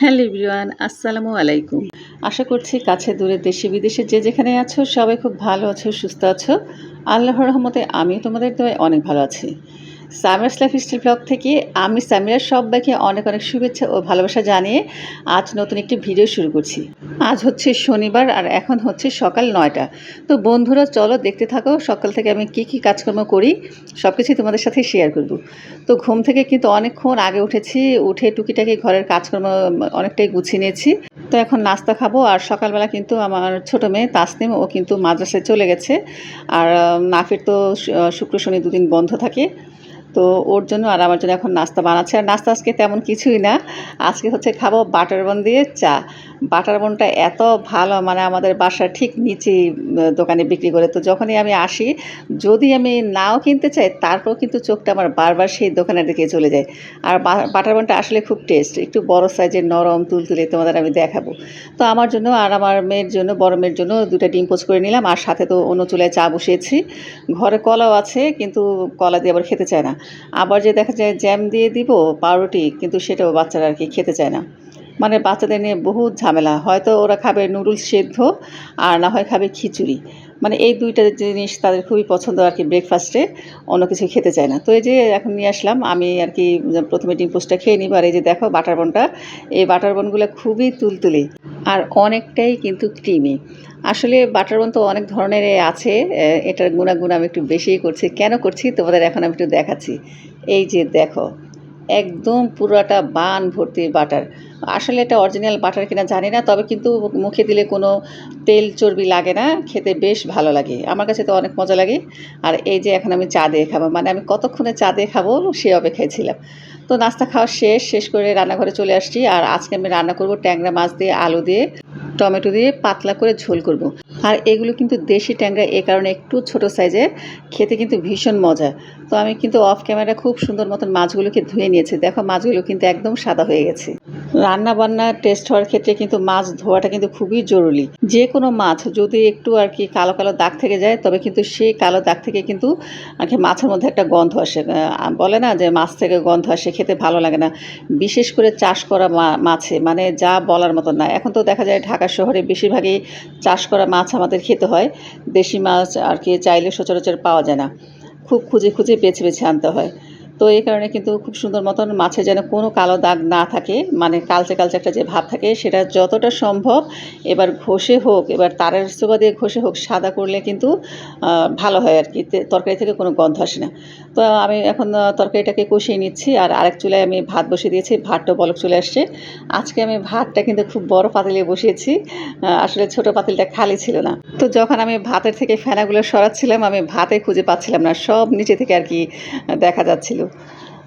Hello everyone আসসালামু আলাইকুম। আশা করছি কাছে দূরে দেশে বিদেশে যে যেখানে আছো, সবাই খুব ভালো আছো, সুস্থ আছো। আল্লাহর রহমতে আমিও তোমাদের দোয়ায় অনেক ভালো আছি। সামিরাস লাইফ স্টাইল ব্লগ থেকে আমি সামিরা সবাইকে অনেক অনেক শুভেচ্ছা ও ভালোবাসা জানিয়ে আজ নতুন একটি ভিডিও শুরু করছি। আজ হচ্ছে শনিবার আর এখন হচ্ছে সকাল নয়টা। তো বন্ধুরা, চলো দেখতে থাকো সকাল থেকে আমি কি কি কাজকর্ম করি সব কিছুই তোমাদের সাথে শেয়ার করব। তো ঘুম থেকে কিন্তু অনেকক্ষণ আগে উঠেছি, উঠে টুকিটাকি ঘরের কাজকর্ম অনেকটাই গুছিয়ে নিয়েছি। তো এখন নাস্তা খাব আর সকালবেলা কিন্তু আমার ছোটো মেয়ে তাসনিম, ও কিন্তু মাদ্রাসায় চলে গেছে। আর নাফির তো শুক্র, শনি দুদিন বন্ধ থাকে। তো ওর জন্য আর আমার জন্য এখন নাস্তা বানাচ্ছে। আর নাস্তা আজকে তেমন কিছুই না। আজকে হচ্ছে খাব বাটার বন দিয়ে চা। বাটার বনটা এত ভালো মানে আমাদের বাসার ঠিক উম, দোকানে বিক্রি করে। তো যখনই আমি আসি যদি আমি নাও কিনতে চাই তারপর কিন্তু চোখটা আমার বারবার সেই দোকানের দিকে চলে যায়। আর বাটার বনটা আসলে খুব টেস্ট একটু বড় সাইজের নরম তুলতুলে তোমাদের আমি দেখাবো। তো আমার জন্য আর আমার মেয়ের জন্য বড় মেয়ের জন্য দুটো ডিম পোচ করে নিলাম আর সাথে তো অন্য চুলায় চা বসিয়েছি। ঘরে কলাও আছে কিন্তু কলা দিয়ে আবার খেতে চায় না। আবার যে দেখা যায় জ্যাম দিয়ে দিব পাউরুটি কিন্তু সেটাও বাচ্চারা আর কি খেতে চায় না। মানে বাচ্চাদের নিয়ে বহুত ঝামেলা। হয়তো ওরা খাবে নুডলস সেদ্ধ আর না হয় খাবে খিচুড়ি। মানে এই দুইটা জিনিস তাদের খুবই পছন্দ আর কি ব্রেকফাস্টে অন্য কিছু খেতে চায় না। তো এই যে এখন নিয়ে আসলাম, আমি আর কি প্রথমে ডিম পোস্টটা খেয়ে নিব আর এই যে দেখো বাটার বনটা। এই বাটার বনগুলো খুবই তুলতুলে আর অনেকটাই কিন্তু ক্রিমি। আসলে বাটার বন তো অনেক ধরনের আছে এটার গুণাগুণ আমি একটু বেশিই করছি। কেন করছি? তোমাদের এখন আমি একটু দেখাচ্ছি। এই যে দেখো, একদম পুরোটা বান ভর্তি বাটার। আসলে এটা অরিজিনাল বাটার কিনা জানি না, তবে কিন্তু মুখে দিলে কোনো তেল চর্বি লাগে না, খেতে বেশ ভালো লাগে। আমার কাছে তো অনেক মজা লাগে। আর এই যে এখন আমি চা দিয়ে খাব মানে আমি কতক্ষণে চা দিয়ে খাব সে অপেক্ষায় ছিলাম। তো নাস্তা খাওয়া শেষ শেষ করে রান্নাঘরে চলে আসছি। আর আজকে আমি রান্না করব ট্যাংরা মাছ দিয়ে, আলু দিয়ে, টমেটো দিয়ে পাতলা করে ঝোল করব। আর এগুলো কিন্তু দেশি ট্যাংরা, এ কারণে একটু ছোট সাইজের, খেতে কিন্তু ভীষণ মজা। তো আমি কিন্তু অফ ক্যামেরা খুব সুন্দর মতন মাছগুলোকে ধুয়ে নিয়েছি। দেখো মাছগুলো কিন্তু একদম সাদা হয়ে গেছে। রান্না বান্না টেস্ট হওয়ার ক্ষেত্রে কিন্তু মাছ ধোয়াটা কিন্তু খুবই জরুরি। যে কোনো মাছ যদি একটু আর কি কালো কালো দাগ থেকে যায়, তবে কিন্তু সেই কালো দাগ থেকে কিন্তু আর কি মাছের মধ্যে একটা গন্ধ আসে। বলে না যে মাছ থেকে গন্ধ আসে, খেতে ভালো লাগে না। বিশেষ করে চাষ করা মাছে মানে যা বলার মতন না। এখন তো দেখা যায় ঢাকা শহরে বেশিরভাগই চাষ করা মাছ আমাদের খেতে হয়। দেশি মাছ আর কি চাইলে সচরাচর পাওয়া যায় না। খুব খুঁজে খুঁজে বেছে বেছে আনতে হয়। তো এই কারণে কিন্তু খুব সুন্দর মতন মাছে যেন কোনো কালো দাগ না থাকে মানে কালচে কালচে একটা যে ভাব থাকে সেটা যতটা সম্ভব এবার ঘষে হোক, এবার তারের সোবা দিয়ে ঘষে হোক, সাদা করলে কিন্তু ভালো হয় আর কি। তরকারি থেকে কোনো গন্ধ আসে না। তো আমি এখন তরকারিটাকে কষিয়ে নিচ্ছি আর আরেক চুলায় আমি ভাত বসিয়ে দিয়েছি ভাতটা বলক চলে আসছে। আজকে আমি ভাতটা কিন্তু খুব বড় পাতিলে বসিয়েছি আসলে ছোট পাতিলটা খালি ছিল না। তো যখন আমি ভাতের থেকে ফেনাগুলো সরাচ্ছিলাম, আমি ভাতে খুঁজে পাচ্ছিলাম না, সব নিচে থেকে আর কি দেখা যাচ্ছিল।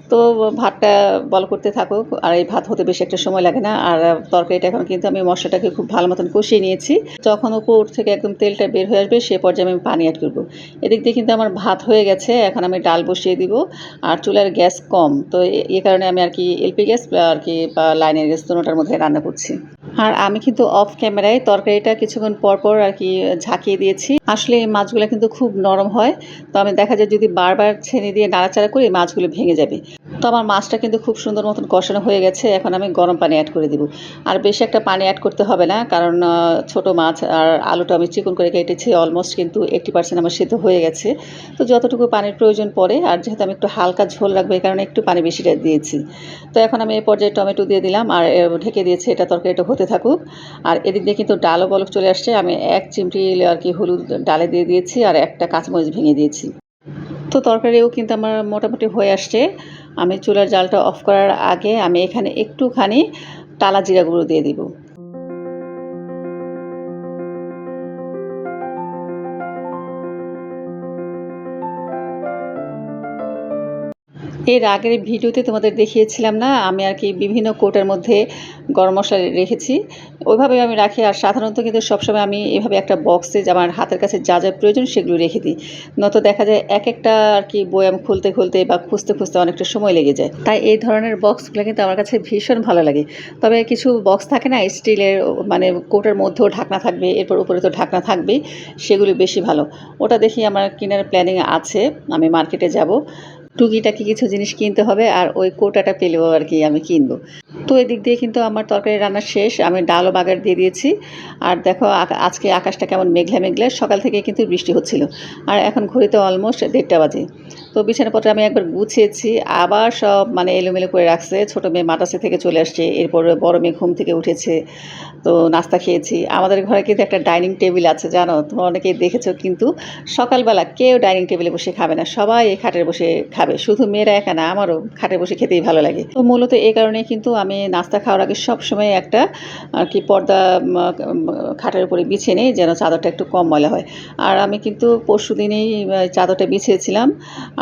তো ভাতটা বল করতে থাকুক, আর এই ভাত হতে বেশি একটা সময় লাগে না, আর তরকারিটা এখন কিন্তু আমি মশলাটাকে খুব ভালো মতন কষিয়ে নিয়েছি। যখন উপর থেকে একদম তেলটা বের হয়ে আসবে, সে পর্যায়ে আমি পানি অ্যাড করব। এদিক দিয়ে কিন্তু আমার ভাত হয়ে গেছে, এখন আমি ডাল বসিয়ে দিব, আর চুলার গ্যাস কম। তো এ- কারণে আমি আর কি এলপি গ্যাস আর কি বা লাইনের গ্যাস দুটোটার মধ্যে রান্না করছি। আর আমি কিন্তু অফ ক্যামেরায় তরকারিটা কিছুক্ষণ পরপর পর আর কি ঝাঁকিয়ে দিয়েছি। আসলে এই মাছগুলো কিন্তু খুব নরম হয়। তো আমি দেখা যায় যদি বারবার ছেড়ে দিয়ে নাড়াচাড়া করি, মাছগুলো ভেঙে যাবে। তো আমার মাছটা কিন্তু খুব সুন্দর মতন কষানো হয়ে গেছে, এখন আমি গরম পানি অ্যাড করে দিব। আর বেশি একটা পানি অ্যাড করতে হবে না, কারণ ছোট মাছ আর আলুটা আমি চিকন করে কেটেছি অলমোস্ট কিন্তু এইটটি পার্সেন্ট আমার সিদ্ধ হয়ে গেছে। তো যতটুকু পানির প্রয়োজন পড়ে, আর যেহেতু আমি একটু হালকা ঝোল রাখব, এই কারণে একটু পানি বেশি দিয়েছি। তো এখন আমি এই পর্যায়ে টমেটো দিয়ে দিলাম, আর ঢেকে দিয়েছি এটা তরকারিটা হতে থাকুক। আর এদিক দিয়ে কিন্তু ডালও বলক চলে আসছে, আমি এক চিমটি আর কি হলুদ ডালে দিয়ে দিয়েছি, আর একটা কাঁচামরিচ ভেঙে দিয়েছি। তো তরকারিও কিন্তু আমার মোটামুটি হয়ে আসছে। আমি চুলার জালটা অফ করার আগে আমি এখানে একটুখানি তালা জিরা গুঁড়ো দিয়ে দিব। এর আগের ভিডিওতে তোমাদের দেখিয়েছিলাম না, আমি আর কি বিভিন্ন কোটের মধ্যে গরম মশলা রেখেছি। ওইভাবে আমি রাখি আর সাধারণত কিন্তু সবসময় আমি এভাবে একটা বক্সে আমার হাতের কাছে যা যা প্রয়োজন সেগুলো রেখে দিই। নত দেখা যায় এক একটা আর কি বয়াম খুলতে খুলতে বা খুঁজতে খুঁজতে অনেকটা সময় লেগে যায়। তাই এই ধরনের বক্সগুলো কিন্তু আমার কাছে ভীষণ ভালো লাগে। তবে কিছু বক্স থাকে না, স্টিলের মানে কোটের মধ্যেও ঢাকনা থাকবে, এরপর উপরে তো ঢাকনা থাকবেই, সেগুলো বেশি ভালো। ওটা দেখি আমার কেনার প্ল্যানিং আছে, আমি মার্কেটে যাব। টুকিটাকি কিছু জিনিস কিনতে হবে আর ওই কোটাটা পেলেও আর কি আমি কিনবো। তো এদিক দিয়ে কিন্তু আমার তরকারি রান্না শেষ, আমি ডালও বাগার দিয়ে দিয়েছি। আর দেখো আজকে আকাশটা কেমন মেঘলা মেঘলা, সকাল থেকে কিন্তু বৃষ্টি হচ্ছিল। আর এখন ঘড়িতে অলমোস্ট দেড়টা বাজে। তো বিছানাপত্র আমি একবার গুছিয়েছি। আবার সব মানে এলোমেলো করে রাখছে। ছোটো মেয়ে মাদ্রাসা থেকে চলে আসছে। এরপর বড় মেয়ে ঘুম থেকে উঠেছে। তো নাস্তা খেয়েছি। আমাদের ঘরে কিন্তু একটা ডাইনিং টেবিল আছে, জানো? তোমরা অনেকেই দেখেছ কিন্তু সকালবেলা কেউ ডাইনিং টেবিলে বসে খাবে না। সবাই এই খাটের বসে খাবে। শুধু মেয়েরা একা না, আমারও খাটে বসে খেতেই ভালো লাগে। তো মূলত এই কারণে কিন্তু আমি নাস্তা খাওয়ার আগে সবসময় একটা আর কি পর্দা খাটের উপরে বিছিয়ে নিই, যেন চাদরটা একটু কম ময়লা হয়। আর আমি কিন্তু পরশু দিনেই চাদরটা বিছিয়েছিলাম।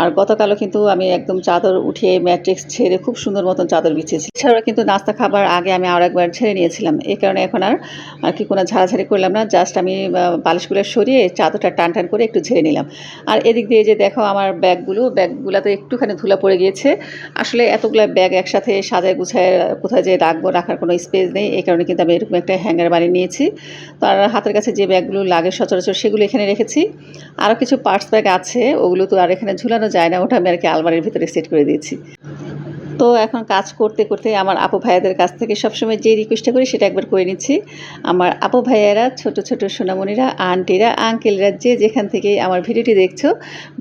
আর গতকালও কিন্তু আমি একদম চাদর উঠিয়ে ম্যাট্রিক্স ছেড়ে খুব সুন্দর মতন চাদর বিছিয়েছি। এছাড়াও কিন্তু নাস্তা খাবার আগে আমি আর একবার ছেড়ে নিয়েছিলাম। এই কারণে এখন আর আর কি কোনো ঝাড়াঝাড়ি করলাম না জাস্ট আমি বালিশগুলো সরিয়ে চাদরটা টান টান করে একটু ঝেড়ে নিলাম। আর এদিক দিয়ে যে দেখো আমার ব্যাগগুলো, ব্যাগগুলোতে একটুখানি ধুলা পড়ে গিয়েছে। আসলে এতগুলো ব্যাগ একসাথে সাজায় গুছায়, কোথায় যে রাখব রাখার কোনো স্পেস নেই। এই কারণে কিন্তু আমি এরকম একটা হ্যাঙ্গার বানিয়ে নিয়েছি। তো আর হাতের কাছে যে ব্যাগগুলো লাগে সচরাচর সেগুলো এখানে রেখেছি। আরও কিছু পার্টস ব্যাগ আছে, ওগুলো তো আর এখানে ঝুলানো যায় না ওটা আমি আর কি আলমারির ভিতরে সেট করে দিয়েছি। তো এখন কাজ করতে করতে আমার আপু ভাইয়াদের কাছ থেকে সবসময় যে রিকোয়েস্টটা করি সেটা একবার করে নিচ্ছি। আমার আপু ভাইয়ারা, ছোট ছোট সোনামণিরা, আন্টিরা, আঙ্কেলরা যে যেখান থেকে আমার ভিডিওটি দেখছ,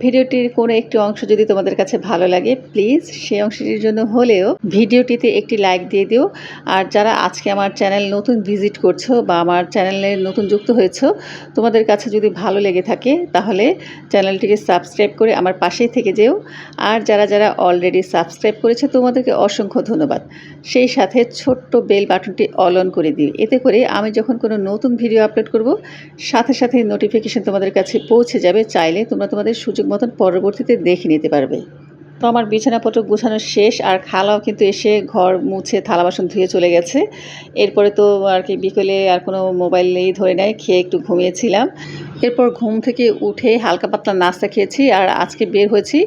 ভিডিওটির কোনো একটি অংশ যদি তোমাদের কাছে ভালো লাগে প্লিজ সেই অংশটির জন্য হলেও ভিডিওটিতে একটি লাইক দিয়ে দিও। আর যারা আজকে আমার চ্যানেল নতুন ভিজিট করছ বা আমার চ্যানেলে নতুন যুক্ত হয়েছো, তোমাদের কাছে যদি ভালো লেগে থাকে তাহলে চ্যানেলটিকে সাবস্ক্রাইব করে আমার পাশেই থেকে যেও। আর যারা যারা অলরেডি সাবস্ক্রাইব করেছে তোমাদেরকে অসংখ্য ধন্যবাদ। সেই সাথে ছোট্ট বেল বাটনটি অল অন করে দিই এতে করে আমি যখন কোনো নতুন ভিডিও আপলোড করব, সাথে সাথে নোটিফিকেশান তোমাদের কাছে পৌঁছে যাবে। চাইলে তোমরা তোমাদের সুযোগ মতন পরবর্তীতে দেখে নিতে পারবে। তো আমার বিছানাপত্র গোছানো শেষ, আর খালাও কিন্তু এসে ঘর মুছে থালা বাসন ধুয়ে চলে গেছে। এরপরে তো আর কি বিকেলে আর কোনো মোবাইল মোবাইলেই ধরে নেয়, খেয়ে একটু ঘুমিয়েছিলাম। এরপর ঘুম থেকে উঠে হালকা পাতলা নাস্তা খেয়েছি, আর আজকে বের হয়েছি।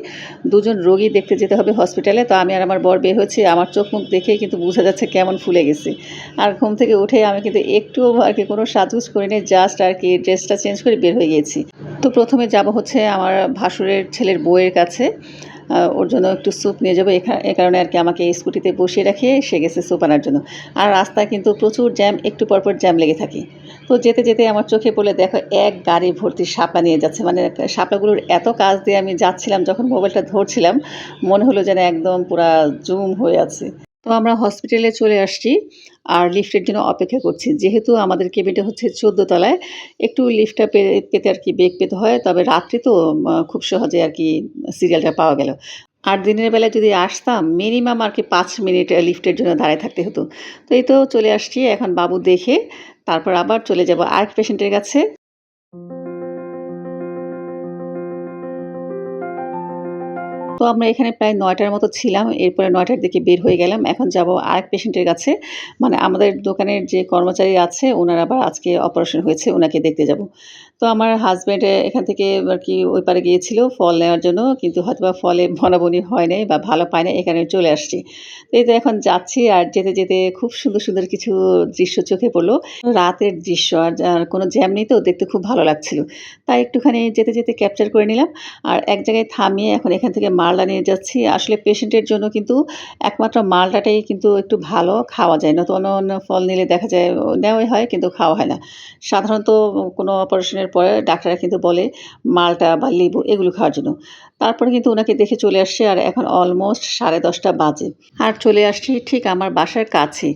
দুজন রোগী দেখতে যেতে হবে হসপিটালে, তো আমি আর আমার বর বের হয়েছি। আমার চোখ মুখ দেখেই কিন্তু বোঝা যাচ্ছে কেমন ফুলে গেছে। আর ঘুম থেকে উঠে আমি কিন্তু একটুও আর কি কোনো সাজগুজ করিনি, জাস্ট আর কি ড্রেসটা চেঞ্জ করে বের হয়ে গিয়েছি তো প্রথমে যাব হচ্ছে আমার ভাসুরের ছেলের বউয়ের কাছে। ওর জন্য একটু স্যুপ নিয়ে যাব। এ কারণে আর কি আমাকে স্কুটিতে বসিয়ে রাখে সে গেছে স্যুপ আনার জন্য। আর রাস্তায় কিন্তু প্রচুর জ্যাম একটু পরপর জ্যাম লেগে থাকে। তো যেতে যেতে আমার চোখে পড়লে দেখো এক গাড়ি ভর্তি সাপা নিয়ে যাচ্ছে। মানে সাপাগুলোর এত কাজ দিয়ে আমি যাচ্ছিলাম, যখন মোবাইলটা ধরছিলাম, মনে হলো যেন একদম পুরা জুম হয়ে আছে। তো আমরা হসপিটালে চলে আসছি আর লিফটের জন্য অপেক্ষা করছি। যেহেতু আমাদের কেবিনটা হচ্ছে চোদ্দ তলায়, একটু লিফটটা পেতে আর কি বেগ পেতে হয়, তবে রাত্রি তো খুব সহজে আর কি সিরিয়ালটা পাওয়া গেল। আর দিনের বেলায় যদি আসতাম মিনিমাম আর কি পাঁচ মিনিট লিফটের জন্য দাঁড়ায় থাকতে হতো। তো এই তো চলে আসছি, এখন বাবু দেখে, তারপর আবার চলে যাব আরেক পেশেন্টের কাছে। আমরা এখানে প্রায় নয়টার মতো ছিলাম। এরপরে নয়টার দিকে বের হয়ে গেলাম। এখন যাব আরেক পেশেন্টের কাছে। মানে আমাদের দোকানের যে কর্মচারী আছে, ওনার আবার আজকে অপারেশন হয়েছে, ওনাকে দেখতে যাব। তো আমার হাজব্যান্ড এখান থেকে আর কি ওই পারে গিয়েছিল ফল নেওয়ার জন্য, কিন্তু হয়তো বা ফলে বনাবনি হয় নাই বা ভালো পায় না এখানে চলে আসছি। তো এই তো এখন যাচ্ছি, আর যেতে যেতে খুব সুন্দর সুন্দর কিছু দৃশ্য চোখে পড়ল। রাতের দৃশ্য, আর কোনো জ্যাম নেই তো, দেখতে খুব ভালো লাগছিল। তাই একটুখানি যেতে যেতে ক্যাপচার করে নিলাম। আর এক জায়গায় থামিয়ে এখন এখান থেকে মালটা নিয়ে যাচ্ছি। আসলে পেশেন্টের জন্য কিন্তু একমাত্র মালটাটাই কিন্তু একটু ভালো, খাওয়া যায় নতুন অন্য অন্য ফল নিলে দেখা যায়, নেওয়াই হয় কিন্তু খাওয়া হয় না। সাধারণত কোনো অপারেশনের পরে ডাক্তাররা কিন্তু বলে মালটা বা লেবু এগুলো খাওয়ার জন্য। তারপরে কিন্তু ওনাকে দেখে চলে আসছে আর এখন অলমোস্ট সাড়ে দশটা বাজে। আর চলে আসছি ঠিক আমার বাসার কাছে।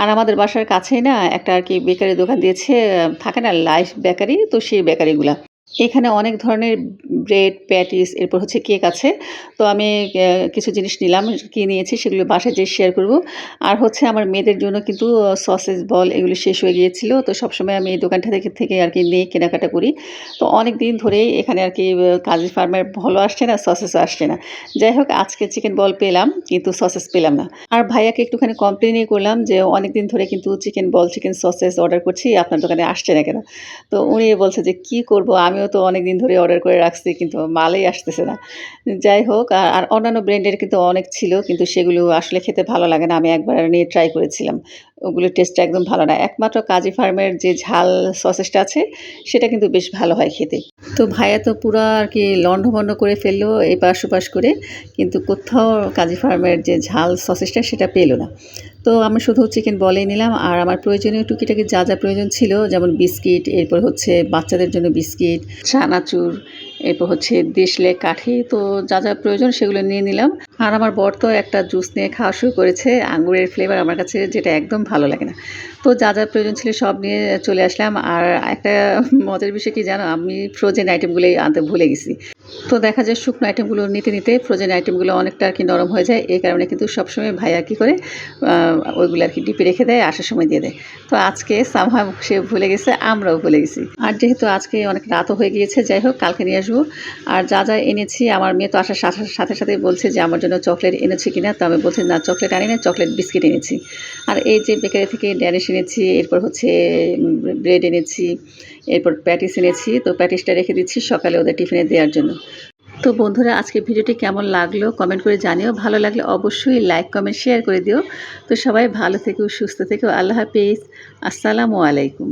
আর আমাদের বাসার কাছেই না একটা আর কি বেকারি দোকান দিয়েছে, থাকে না লাইফ বেকারি তো সেই বেকারিগুলা এখানে অনেক ধরনের ব্রেড প্যাটিস এরপর হচ্ছে কেক আছে। তো আমি কিছু জিনিস নিলাম, কি নিয়েছি সেগুলো বাসায় যেয়ে শেয়ার করব। আর হচ্ছে আমার মেয়েদের জন্য কিন্তু সসেজ বল এগুলো শেষ হয়ে গিয়েছিল। তো সবসময় আমি এই দোকানটা থেকে থেকে আর কি নিয়ে কেনাকাটা করি। তো অনেক দিন ধরেই এখানে আর কি কাজী ফার্মের ভালো আসছে না সসেসও আসছে না। যাই হোক, আজকে চিকেন বল পেলাম, কিন্তু সসেস পেলাম না। আর ভাইয়াকে একটুখানি কমপ্লেনই করলাম যে, অনেক দিন ধরে কিন্তু chicken ball chicken sausages order করছি, আপনার দোকানে আসছে না কেন? তো উনি বলছে যে, কি করব? আমিও তো অনেক দিন ধরে অর্ডার করে রাখছি, কিন্তু মালই আসতেছে না। যাই হোক, আর অন্যান্য ব্র্যান্ডের কিন্তু অনেক ছিল, কিন্তু সেগুলো আসলে খেতে ভালো লাগে না, আমি একবার নিয়ে ট্রাই করেছিলাম। ওগুলোর টেস্টটা একদম ভালো না। একমাত্র কাজী ফার্মের যে ঝাল সসেসটা আছে, সেটা কিন্তু বেশ ভালো হয় খেতে। তো ভাইয়া তো পুরো আর কি লণ্ডভণ্ড করে ফেলল এপাশ ওপাশ করে, কিন্তু কোথাও কাজী ফার্মের যে ঝাল সসেসটা সেটা পেল না। তো আমি শুধু চিকেন বলেই নিলাম। আর আমার প্রয়োজনীয় টুকিটাকি যা যা প্রয়োজন ছিল, যেমন বিস্কিট, এরপর হচ্ছে বাচ্চাদের জন্য বিস্কিট, চানাচুর, এরপর হচ্ছে দেশলে কাঠি, তো যা যা প্রয়োজন সেগুলো নিয়ে নিলাম। আর আমার বর তো একটা জুস নিয়ে খাওয়া শুরু করেছে। আঙুরের ফ্লেভার আমার কাছে যেটা একদম ভালো লাগে না। তো যা যা প্রয়োজন ছিল সব নিয়ে চলে আসলাম। আর একটা মজার বিষয় কি জানো? আমি ফ্রোজেন আইটেমগুলোই আনতে ভুলে গেছি। তো দেখা যায় শুকনো আইটেমগুলো নিতে নিতে ফ্রোজেন আইটেমগুলো অনেকটা আর কি নরম হয়ে যায়। এই কারণে কিন্তু সবসময় ভাইয়া কী করে ওইগুলো আর কি ডিপে রেখে দেয়, আসার সময় দিয়ে দেয়। তো আজকে সামহা সে ভুলে গেছে, আমরাও ভুলে গেছি। আর যেহেতু আজকে অনেক রাতও হয়ে গিয়েছে, যাই হোক, কালকে নিয়ে আসব। আর যা যা এনেছি, আমার মেয়ে তো আসার সাথে সাথে বলছে যে, আমার জন্য চকলেট এনেছি কিনা? তো আমি বলছি, না চকলেট আনি না চকলেট বিস্কিট এনেছি। আর এই যে বেকারি থেকে ড্যানিশ এনেছি, এরপর হচ্ছে ব্রেড এনেছি, এরপর প্যাটিস এনেছি, তো প্যাটিসটা রেখে দিচ্ছি সকালে ওদের টিফিনে দেওয়ার জন্য। তো বন্ধুরা আজকে ভিডিওটি কেমন লাগল কমেন্ট করে জানিও। ভালো লাগলে অবশ্যই লাইক কমেন্ট শেয়ার করে দিও। তো সবাই ভালো থেকো, সুস্থ থেকো। আল্লাহ হাফিজ। আসসালামু আলাইকুম।